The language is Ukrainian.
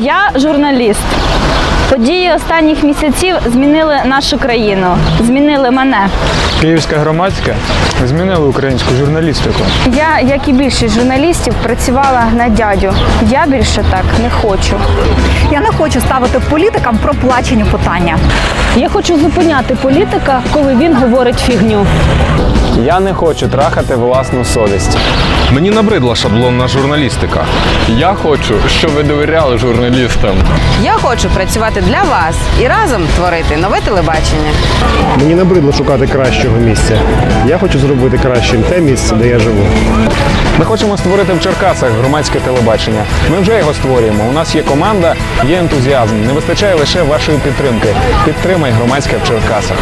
Я журналіст. Події останніх місяців змінили нашу країну, змінили мене. Київська громадська змінила українську журналістику. Я, як і більшість журналістів, працювала на дядю. Я більше так не хочу. Я не хочу ставити політикам проплачені питання. Я хочу зупиняти політика, коли він говорить фігню. Я не хочу трахати власну совість. Мені набридла шаблонна журналістика. Я хочу, щоб ви довіряли журналістам. Я хочу працювати для вас і разом творити нове телебачення. Мені набридло шукати кращого місця. Я хочу зробити кращим те місце, де я живу. Ми хочемо створити в Черкасах громадське телебачення. Ми вже його створюємо. У нас є команда, є ентузіазм. Не вистачає лише вашої підтримки. Підтримай громадське в Черкасах.